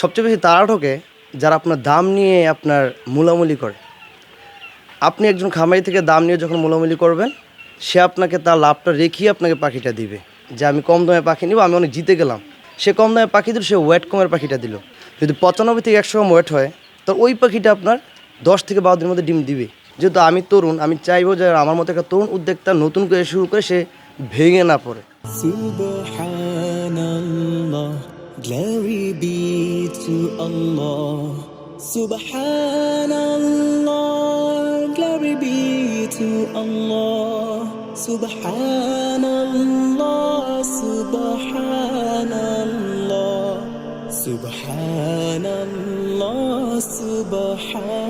সবচেয়ে বেশি তারা ঠকে যারা আপনার দাম নিয়ে আপনার মূলামূলি করে। আপনি একজন খামারি থেকে দাম নিয়ে যখন মূলামূলি করবেন, সে আপনাকে তার লাভটা রেখেই আপনাকে পাখিটা দিবে। যে আমি কম দামে পাখি নিব, আমি অনেক জিতে গেলাম। সে কম দামে পাখি দিল, সে ওয়েট কমের পাখিটা দিল। যদি পঁচানব্বই থেকে একশো গ্রাম ওয়েট হয় তো ওই পাখিটা আপনার দশ থেকে বারো দিনের মধ্যে ডিম দিবে। যেহেতু আমি তরুণ, আমি চাইব যে আমার মতো একটা তরুণ উদ্যোক্তা নতুন করে শুরু করে সে ভেঙে না পড়ে। Glory be to Allah. Subhanallah, glory be to Allah. Subhanallah, Subhanallah, Subhanallah, Subhanallah.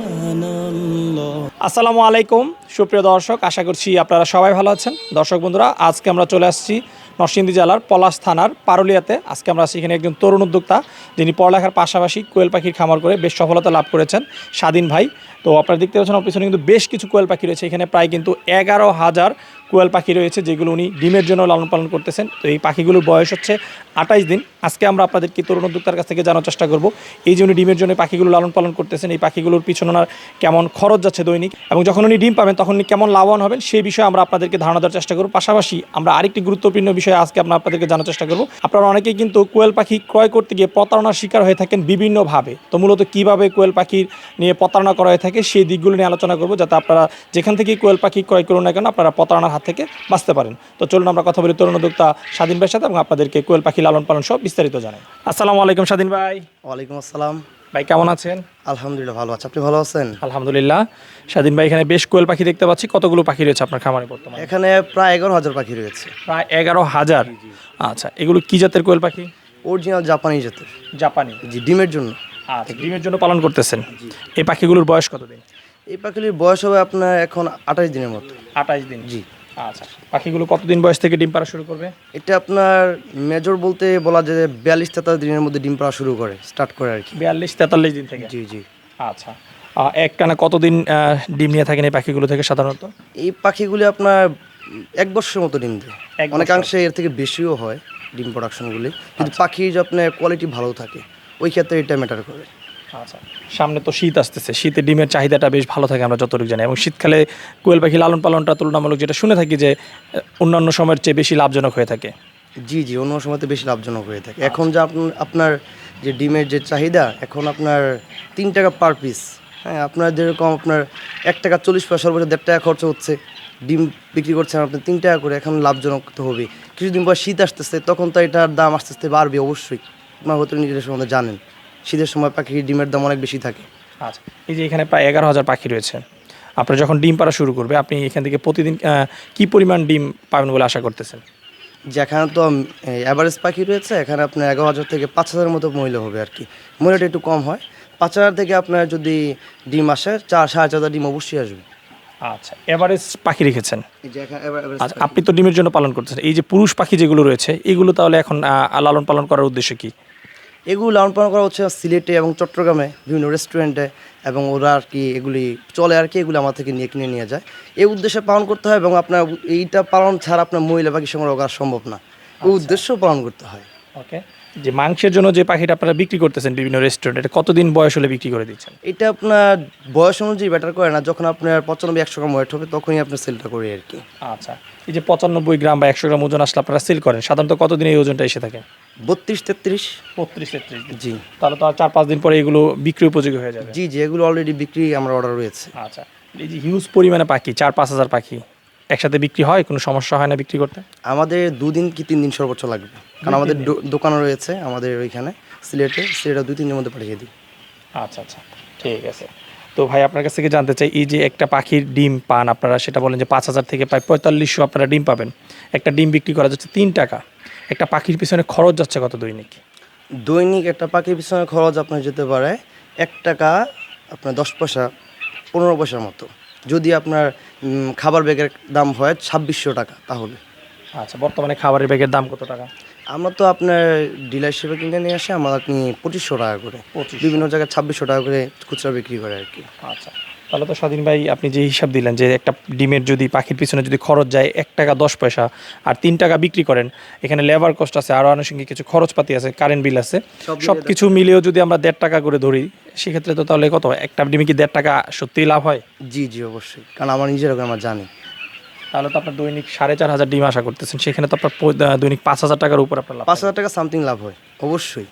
আসসালামু আলাইকুম সুপ্রিয় দর্শক আশা করছি আপনারা সবাই ভালো আছেন দর্শক বন্ধুরা আজকে আমরা চলে আসছি নরসিংদী জেলার পলাশ থানার পারুলিয়াতে। আজকে আমরা সেখানে একজন তরুণ উদ্যোক্তা, যিনি পড়ালেখার পাশাপাশি কোয়েল পাখির খামার করে বেশ সফলতা লাভ করেছেন। স্বাধীন ভাই তো আপনারা দেখতে পাচ্ছেন ওর পিছনে কিন্তু বেশ কিছু কোয়েল পাখি রয়েছে। এখানে প্রায় কিন্তু এগারো হাজার কোয়েল পাখি রয়েছে, যেগুলো উনি ডিমের জন্য লালন পালন করতেছেন। তো এই পাখিগুলোর বয়স হচ্ছে আঠাইশ দিন। আজকে আমরা আপনাদের কি তরুণ উদ্যোক্তার কাছ থেকে জানার চেষ্টা করব, এই যে উনি ডিমের জন্য পাখিগুলো লালন পালন করতেছেন, এই পাখিগুলোর পিছনে ওনার কেমন খরচ যাচ্ছে দৈনিক, এবং যখন উনি ডিম পাবেন, তখন উনি কেমন লাভবান হবেন, সেই বিষয়ে আমরা আপনাদেরকে ধারণা দেওয়ার চেষ্টা করব। পাশাপাশি আমরা আরেকটি গুরুত্বপূর্ণ বিষয়ে আজকে আমরা আপনাদেরকে জানার চেষ্টা করব। আপনারা অনেকেই কিন্তু কোয়েল পাখি ক্রয় করতে গিয়ে প্রতারণার শিকার হয়ে থাকেন বিভিন্নভাবে। তো মূলত কীভাবে কোয়েল পাখির নিয়ে প্রতারণা করা হয়ে থাকে সেই দিকগুলো নিয়ে আলোচনা করব যাতে আপনারা যেখান থেকে কোয়েল পাখি ক্রয় করুন না কেন আপনারা প্রতারণার হাত থেকে বাঁচতে পারেন। তো চলুন আমরা কথা বলি তরুণ উদ্যোক্তা স্বাধীন ভাইয়ের সাথে এবং আপনাদেরকে কোয়েল পাখি লালন পালন সব বিস্তারিত জানাই। আসসালামু আলাইকুম স্বাধীন ভাই। ওয়ালাইকুম আসসালাম। ভাই কেমন আছেন? আলহামদুলিল্লাহ ভালো আছে। আপনি ভালো আছেন? আলহামদুলিল্লাহ। স্বাধীন ভাই এখানে বেশ কোয়েল পাখি দেখতে পাচ্ছি। কতগুলো পাখি রয়েছে আপনার খামারে বর্তমানে? এখানে প্রায় এগারো হাজার পাখি রয়েছে। প্রায় এগারো হাজার? আচ্ছা এগুলো কি জাতের কোয়েল পাখি? অরিজিনাল জাপানি জাতের। জাপানি। জি ডিমের জন্য। আচ্ছা ডিমের জন্য পালন করতেছেন। এই পাখিগুলোর বয়স কতদিন? এই পাখিগুলির বয়স হবে আপনার এখন আঠাশ দিনের মতো। আঠাশ দিন। জি। আচ্ছা পাখিগুলো কতদিন বয়স থেকে ডিম পাড়া শুরু করবে? এটা আপনার মেজর বলতে বলা যায় যে বিয়াল্লিশ তেতাল্লিশ দিনের মধ্যে ডিম পাড়া শুরু করে স্টার্ট করে আর কি। বিয়াল্লিশ তেতাল্লিশ দিন থেকে? জি জি। আচ্ছা। এক টানা কতদিন ডিম নিয়ে থাকেন এই পাখিগুলো থেকে সাধারণত? এই পাখিগুলি আপনার এক বছরের মতো ডিম দেয়। অনেকাংশে এর থেকে বেশিও হয় ডিম প্রোডাকশনগুলি কিন্তু পাখির যে আপনার কোয়ালিটি ভালো থাকে। ওই ক্ষেত্রে এটা ম্যাটার করে। আচ্ছা সামনে তো শীত আসতেছে। শীতে ডিমের চাহিদাটা বেশ ভালো থাকে আমরা যতটুকু জানি। এবং শীতকালে কোয়েল পাখি লালন পালনটা তুলনামূলক যেটা শুনে থাকি যে অন্যান্য সময়ের চেয়ে বেশি লাভজনক হয়ে থাকে। জি জি অন্য সময়তে বেশি লাভজনক হয়ে থাকে। এখন যে আপন- আপনার যে ডিমের যে চাহিদা এখন আপনার তিন টাকা পার পিস হ্যাঁ আপনার যেরকম আপনার এক টাকা চল্লিশ পয়সা সর্বোচ্চ দেড় টাকা খরচ হচ্ছে। ডিম বিক্রি করছেন আপনি তিন টাকা করে এখন লাভজনক তো হবে কিছুদিন পর শীত আসতেছে তখন তো এটার দাম আস্তে আস্তে বাড়বে অবশ্যই। হয়তো নিজের সম্বন্ধে জানেন। শীতের সময় পাখির ডিমের দাম অনেক বেশি থাকে। আচ্ছা এই যে এখানে প্রায় এগারো হাজার পাখি রয়েছে। আপনার যখন ডিম পাড়া শুরু করবে আপনি এখান থেকে প্রতিদিন কি পরিমাণ ডিম পাবেন বলে আশা করতেছেন? যেখানে তো অ্যাভারেজ পাখি রয়েছে এখানে আপনার এগারো হাজার থেকে পাঁচ হাজারের মতো মহিলা হবে আর কি। মহিলাটা একটু কম হয়। পাঁচ হাজার থেকে আপনার যদি ডিম আসে চার সাড়ে চার হাজার ডিম অবশ্যই আসবে। আচ্ছা এভারেজ পাখি রেখেছেন? এই যে আচ্ছা আপনি তো ডিমের জন্য পালন করতেছেন। এই যে পুরুষ পাখি যেগুলো রয়েছে এগুলো তাহলে এখন লালন পালন করার উদ্দেশ্য কি? এগুলো লালন পালন করা হচ্ছে সিলেটে এবং চট্টগ্রামে বিভিন্ন রেস্টুরেন্টে এবং ওরা আর কি এগুলি চলে আর কি এগুলো আমার থেকে নিয়ে কিনে নিয়ে যায়। এই উদ্দেশ্যে পালন করতে হয় এবং আপনার এইটা পালন ছাড়া আপনার মহিলা পাখি সংগ্রহ করা সম্ভব না। ওই উদ্দেশ্য পালন করতে হয়। ওকে। যে মাংসের জন্য যে পাখিটা আপনারা বিক্রি করতেছেন বিভিন্ন রেস্টুরেন্টে কতদিন বয়স হলে বিক্রি করে দিচ্ছেন? এটা আপনার বয়স অনুযায়ী ব্যাটার করে না যখন আপনার পঁচানব্বই একশো গ্রাম ওয়েট হবে তখনই আপনার সেলটা করি আর কি। আচ্ছা। এই যে পঁচানব্বই গ্রাম বা একশো গ্রাম ওজন আসলে আপনারা সেল করেন সাধারণত কতদিন এই ওজনটা এসে থাকে? বত্রিশ তেত্রিশ? বত্রিশ তেত্রিশ জি। তাহলে তো আর চার পাঁচ দিন পরে এগুলো বিক্রি উপযোগী হয়ে যাবে। জি জি এগুলো অলরেডি বিক্রি আমার অর্ডার রয়েছে। আচ্ছা এই যে হিউজ পরিমাণে পাখি চার পাঁচ হাজার পাখি একসাথে বিক্রি হয়? কোনো সমস্যা হয় না বিক্রি করতে? আমাদের দুদিন কি তিন দিন সর্বোচ্চ লাগবে? কারণ আমাদের দো- দোকান রয়েছে আমাদের ওইখানে সিলেটে সিলেটে দুই তিন দিনের মধ্যে পাঠিয়ে দিই। আচ্ছা আচ্ছা ঠিক আছে। তো ভাই আপনার কাছ থেকে জানতে চাই এই যে একটা পাখির ডিম পান আপনারা সেটা বলেন যে পাঁচ হাজার থেকে প্রায় পঁয়তাল্লিশশো আপনারা ডিম পাবেন। একটা ডিম বিক্রি করা যাচ্ছে তিন টাকা। একটা পাখির পিছনে খরচ যাচ্ছে কত দৈনিক? দৈনিক একটা পাখির পিছনে খরচ আপনার যেতে পারে এক টাকা আপনার দশ পয়সা পনেরো পয়সার মতো। যদি আপনার খাবার ব্যাগের দাম হয় ছাব্বিশশো টাকা তাহলে। আচ্ছা বর্তমানে খাবারের ব্যাগের দাম কত টাকা? আমরা তো আপনার ডিলার হিসেবে কিনে নিয়ে আসি আমরা আপনি পঁচিশশো টাকা করে। 2500 বিভিন্ন জায়গায় ছাব্বিশশো টাকা করে খুচরা বিক্রি করে আর কি। আচ্ছা তাহলে তো স্বাধীন ভাই আপনি যে হিসাব দিলেন যে একটা ডিমের যদি পাখির পিছনে যদি খরচ যায় এক টাকা দশ পয়সা আর তিন টাকা বিক্রি করেন এখানে লেবার কস্ট আছে আরও আনুষঙ্গিক কিছু খরচপাতি আছে কারেন্ট বিল আছে সব কিছু মিলিয়েও যদি আমরা দেড় টাকা করে ধরি সেক্ষেত্রে তো তাহলে কত? একটা ডিমে কি দেড় টাকা সত্যিই লাভ হয়? জি জি অবশ্যই। কারণ আমার নিজের আমার জানি। তাহলে তো আপনার দৈনিক সাড়ে চার হাজার ডিম আশা করতেছেন সেখানে তো আপনার দৈনিক পাঁচ হাজার টাকার উপর আপনার পাঁচ হাজার টাকা সামথিং লাভ হয় অবশ্যই।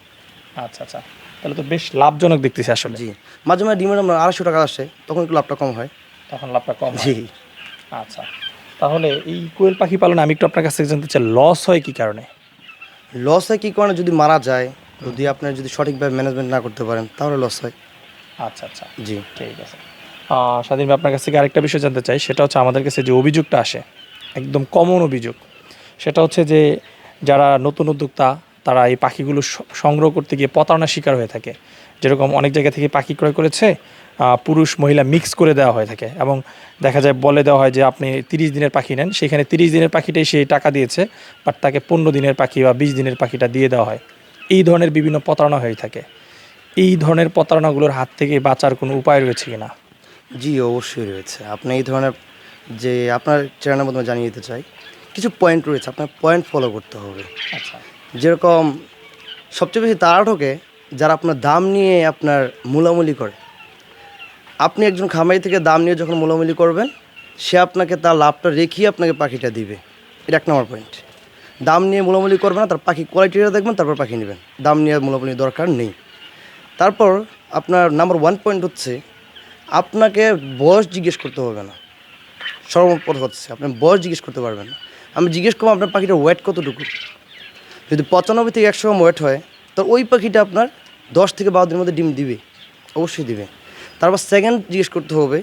আচ্ছা আচ্ছা। তাহলে তো বেশ লাভজনক দেখতেছি আসলে। জি। মাঝে মাঝে ডিমের আমার আড়াইশো টাকা আসে তখন একটু লাভটা কম হয়। তখন লাভটা কম জি। আচ্ছা। তাহলে এই কোয়েল পাখি পালনে আমি একটু আপনার কাছ থেকে জানতে চাই লস হয় কি কারণে? লস হয় কী কারণে? যদি মারা যায় যদি আপনার যদি সঠিকভাবে ম্যানেজমেন্ট না করতে পারেন তাহলে লস হয়। আচ্ছা আচ্ছা। জি। ঠিক আছে। স্বাধীন আপনার কাছ থেকে আরেকটা বিষয় জানতে চাই সেটা হচ্ছে আমাদের কাছে যে অভিযোগটা আসে একদম কমন অভিযোগ সেটা হচ্ছে যে যারা নতুন উদ্যোক্তা তারা এই পাখিগুলো সংগ্রহ করতে গিয়ে প্রতারণার শিকার হয়ে থাকে। যেরকম অনেক জায়গা থেকে পাখি ক্রয় করেছে পুরুষ মহিলা মিক্স করে দেওয়া হয়ে থাকে এবং দেখা যায় বলে দেওয়া হয় যে আপনি তিরিশ দিনের পাখি নেন। সেখানে তিরিশ দিনের পাখিটাই সে টাকা দিয়েছে বাট তাকে পনেরো দিনের পাখি বা বিশ দিনের পাখিটা দিয়ে দেওয়া হয়। এই ধরনের বিভিন্ন প্রতারণা হয়ে থাকে। এই ধরনের প্রতারণাগুলোর হাত থেকে বাঁচার কোনো উপায় রয়েছে কিনা জি অবশ্যই রয়েছে। আপনি এই ধরনের যে আপনার চ্যানেলের মধ্যে জানিয়ে দিতে চাই কিছু পয়েন্ট রয়েছে আপনার পয়েন্ট ফলো করতে হবে। আচ্ছা। যেরকম সবচেয়ে বেশি তারা ঠকে যারা আপনার দাম নিয়ে আপনার মূলামূলি করে। আপনি একজন খামারি থেকে দাম নিয়ে যখন মূলামূলি করবেন, সে আপনাকে তার লাভটা রেখেই আপনাকে পাখিটা দিবে। এটা এক নম্বর পয়েন্ট দাম নিয়ে মূলামূলি করবেন না, তার পাখি কোয়ালিটিটা দেখবেন, তারপর পাখি নেবেন। দাম নিয়ে মূলামূলি দরকার নেই। তারপর আপনার নাম্বার ওয়ান পয়েন্ট হচ্ছে, আপনাকে বয়স জিজ্ঞেস করতে হবে না। সর্বপ্রথম হচ্ছে, আপনি বয়স জিজ্ঞেস করতে পারবেন না। আমি জিজ্ঞেস করব আপনার পাখিটার ওয়েট কতটুকু? যদি পঁচানব্বই থেকে একশো গ্রাম ওয়েট হয় তো ওই পাখিটা আপনার দশ থেকে বারো দিনের মধ্যে ডিম দিবে। অবশ্যই দিবে। তারপর সেকেন্ড জিজ্ঞেস করতে হবে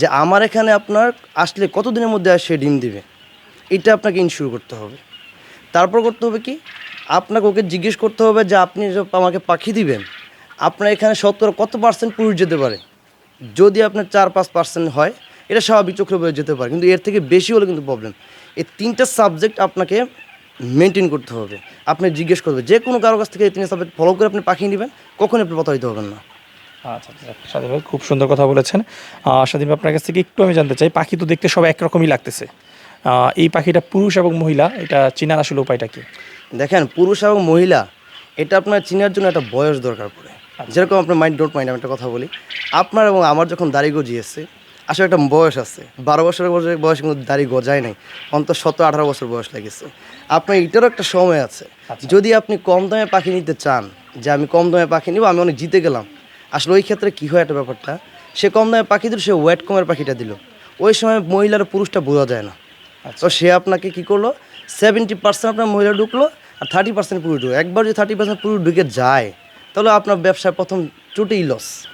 যে আমার এখানে আপনার আসলে কত দিনের মধ্যে সে ডিম দিবে? এটা আপনাকে ইনশিওর করতে হবে। তারপর করতে হবে কি? আপনাকে ওকে জিজ্ঞেস করতে হবে যে আপনি আমাকে পাখি দিবেন, আপনার এখানে সত্তর কত পার্সেন্ট পুরুষ যেতে পারে? যদি আপনার চার পাঁচ পার্সেন্ট হয়, এটা স্বাভাবিক চক্র যেতে পারে। কিন্তু এর থেকে বেশি হলে কিন্তু প্রবলেম এই তিনটা সাবজেক্ট আপনাকে মেনটেন করতে হবে। আপনি জিজ্ঞেস করবে যে কোনো কারও কাছ থেকে তিনটা সাবজেক্ট ফলো করে আপনি পাখি নেবেন কখনই আপনি প্রতারিত হবেন না। আচ্ছা আচ্ছা ভাই খুব সুন্দর কথা বলেছেন। স্বাধীন ভাই আপনার কাছ থেকে একটু আমি জানতে চাই পাখি তো দেখতে সব একরকমই লাগতেছে। এই পাখিটা পুরুষ এবং মহিলা এটা চিনার আসলে উপায়টা কি? দেখেন পুরুষ এবং মহিলা এটা আপনার চিনার জন্য একটা বয়স দরকার পড়ে। যেরকম আপনার মাইন্ড ডোট মাইন্ড আমি একটা কথা বলি। আপনার এবং আমার যখন দাড়ি গজিয়েছে আসলে একটা বয়স আছে। বারো বছরের বয়সে বয়স কিন্তু দাড়ি গজায় নাই। অন্তত সতেরো আঠারো বছর বয়স লেগেছে আপনার এটারও একটা সময় আছে। যদি আপনি কম দামে পাখি নিতে চান যে আমি কম দামে পাখি নিব আমি অনেক জিতে গেলাম। আসলে ওই ক্ষেত্রে কী হয় একটা ব্যাপারটা? সে কম দামে পাখি দিল সে ওয়েট কমের পাখিটা দিল। ওই সময় মহিলার পুরুষটা বোঝা যায় না। তো সে আপনাকে কি করল? সেভেন্টি পার্সেন্ট আপনার মহিলা ঢুকলো আর থার্টি পার্সেন্ট পুরুষ ঢুকলো। একবার যদি থার্টি পার্সেন্ট পুরুষ ঢুকে যায় তাহলে আপনার ব্যবসায় প্রথম চুটেই লস আচ্ছা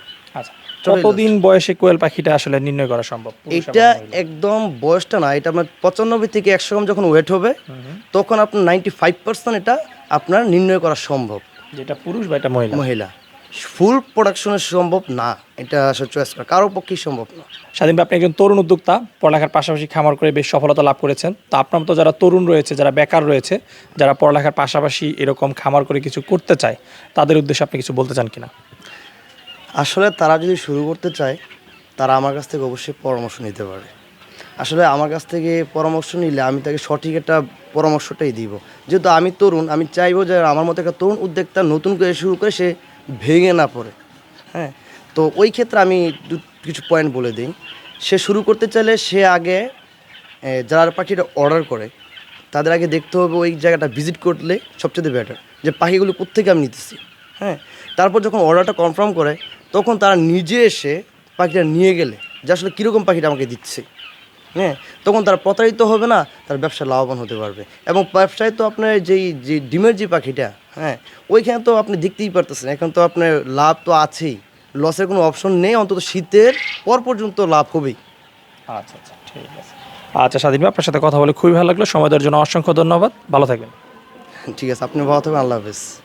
কতদিন বয়সে কোয়েল পাখিটা আসলে নির্ণয় করা সম্ভব? এটা একদম বয়সটা না এটা আপনার পঁচানব্বই থেকে একশো গ্রাম যখন ওয়েট হবে তখন আপনার নাইনটি ফাইভ পার্সেন্ট এটা আপনার নির্ণয় করা সম্ভব। যেটা পুরুষ বা এটা মহিলা? মহিলা। ফুল প্রোডাকশনের সম্ভব না এটা আসলে চয়েস করা। কারও পক্ষেই সম্ভব না। স্বাধীন আপনি একজন তরুণ উদ্যোক্তা পড়ালেখার পাশাপাশি খামার করে বেশ সফলতা লাভ করেছেন। তো আপনার মতো যারা তরুণ রয়েছে যারা বেকার রয়েছে যারা পড়ালেখার পাশাপাশি এরকম খামার করে কিছু করতে চায় তাদের উদ্দেশ্যে আপনি কিছু বলতে চান কিনা? আসলে তারা যদি শুরু করতে চায়, তারা আমার কাছ থেকে অবশ্যই পরামর্শ নিতে পারে। আসলে আমার কাছ থেকে পরামর্শ নিলে আমি তাকে সঠিক একটা পরামর্শটাই দিব। যেহেতু আমি তরুণ, আমি চাইব যে আমার মতো একটা তরুণ উদ্যোক্তা নতুন করে শুরু করে সে ভেঙে না পড়ে। হ্যাঁ? তো ওই ক্ষেত্রে আমি কিছু পয়েন্ট বলে দিই। সে শুরু করতে চাইলে সে আগে যারা পাখিটা অর্ডার করে, তাদের আগে দেখতে হবে ওই জায়গাটা ভিজিট করলে সবচেয়ে বেটার যে পাখিগুলো কোথেকে আমি নিতেছি। হ্যাঁ? তারপর যখন অর্ডারটা কনফার্ম করে তখন তারা নিজে এসে পাখিটা নিয়ে গেলে যে আসলে কীরকম পাখিটা আমাকে দিচ্ছে। হ্যাঁ? তখন তারা প্রতারিত হবে না তার ব্যবসা লাভবান হতে পারবে। এবং ব্যবসায় তো আপনার যেই যে ডিমের যে পাখিটা হ্যাঁ? ওইখানে তো আপনি দেখতেই পারতেছেন এখন তো আপনার লাভ তো আছেই। লসের কোনো অপশন নেই অন্তত শীতের পর পর্যন্ত লাভ হবেই। আচ্ছা আচ্ছা ঠিক আছে। আচ্ছা স্বাধীন ভাই আপনার সাথে কথা বলে খুবই ভালো লাগল। সময় দেওয়ার জন্য অসংখ্য ধন্যবাদ। ভালো থাকবেন। ঠিক আছে আপনি ভালো থাকবেন আল্লাহ হাফেজ।